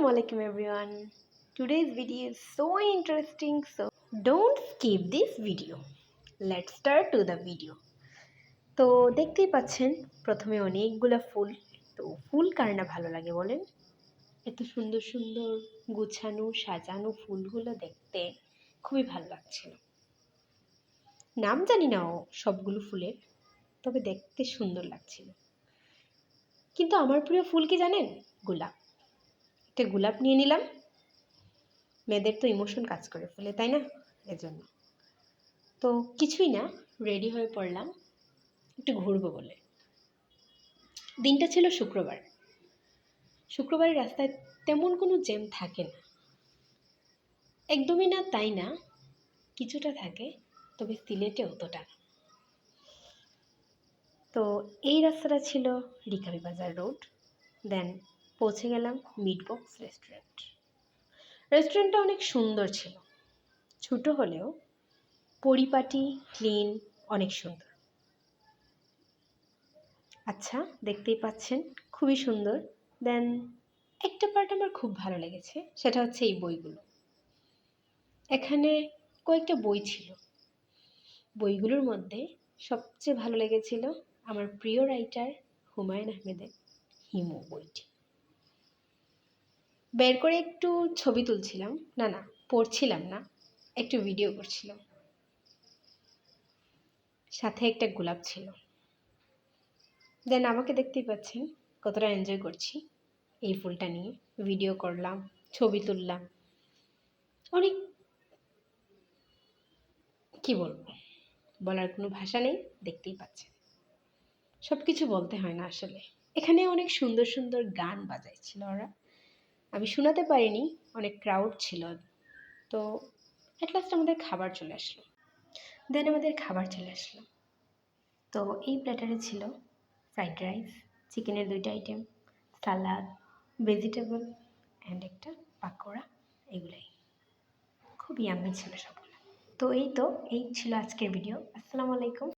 Assalamu alaikum, everyone. Today's video is so interesting, so don't skip this video. Let's start to the video. তো দেখতেই পাচ্ছেন, প্রথমে অনেকগুলো ফুল তো ফুল কার না ভালো লাগে বলেন এত সুন্দর সুন্দর গুছানো, সাজানো ফুলগুলো দেখতে খুবই ভালো লাগছিল নাম জানি না সবগুলো ফুলের, তবে দেখতে সুন্দর লাগছিল কিন্তু আমার প্রিয় ফুল কি জানেন গোলাপ একটা গোলাপ নিয়ে নিলাম। মেয়েদের তো ইমোশন কাজ করে ফেলে, তাই না? এজন্য। তো কিছুই না রেডি হয়ে পড়লাম। একটু ঘুরবো বলে। দিনটা ছিল শুক্রবার। শুক্রবারের রাস্তায় তেমন কোনো জ্যাম থাকে না। একদমই না, তাই না? কিছুটা থাকে, তবে সিলেটে অতটা না। তো এই রাস্তাটা ছিল রিকাবি বাজার রোড। দেন পৌঁছে গেলাম মিট বক্স রেস্টুরেন্ট রেস্টুরেন্টটা অনেক সুন্দর ছিল। ছোট হলেও পরিপাটি ক্লিন অনেক সুন্দর। আচ্ছা দেখতেই পাচ্ছেন, খুবই সুন্দর। দেন একটা পার্ট আমার খুব ভালো লেগেছে, সেটা হচ্ছে এই বইগুলো। এখানে কয়েকটা বই ছিল। বইগুলোর মধ্যে সবচেয়ে ভালো লেগেছিল আমার প্রিয় রাইটার হুমায়ুন আহমেদের হিমু বইটি। বের করে একটু ছবি তুলছিলাম। না না, পড়ছিলাম না, একটু ভিডিও করছিলাম। সাথে একটা গোলাপ ছিল। দেন আমাকে দেখতেই পাচ্ছেন, কতটা এনজয় করছি। এই ফুলটা নিয়ে ভিডিও করলাম, ছবি তুললাম। অনেক, কি বলব? বলার কোনো ভাষা নেই, দেখতেই পাচ্ছেন। সব কিছু বলতে হয় না আসলে। এখানে অনেক সুন্দর সুন্দর গান বাজাইছিল ওরা। আমি শোনাতে পারিনি, অনেক ক্রাউড ছিল। তো অ্যাট লাস্ট আমাদের খাবার চলে আসলো। দেন আমাদের খাবার চলে আসলো। তো এই প্ল্যাটারে ছিল ফ্রাইড রাইস চিকেনের দুইটা আইটেম সালাদ ভেজিটেবল অ্যান্ড একটা পাকোড়া, এগুলাই। খুবই ইয়াম্মি ছিল সবগুলো। তো এই তো, এই ছিল আজকের ভিডিও আসসালামু আলাইকুম।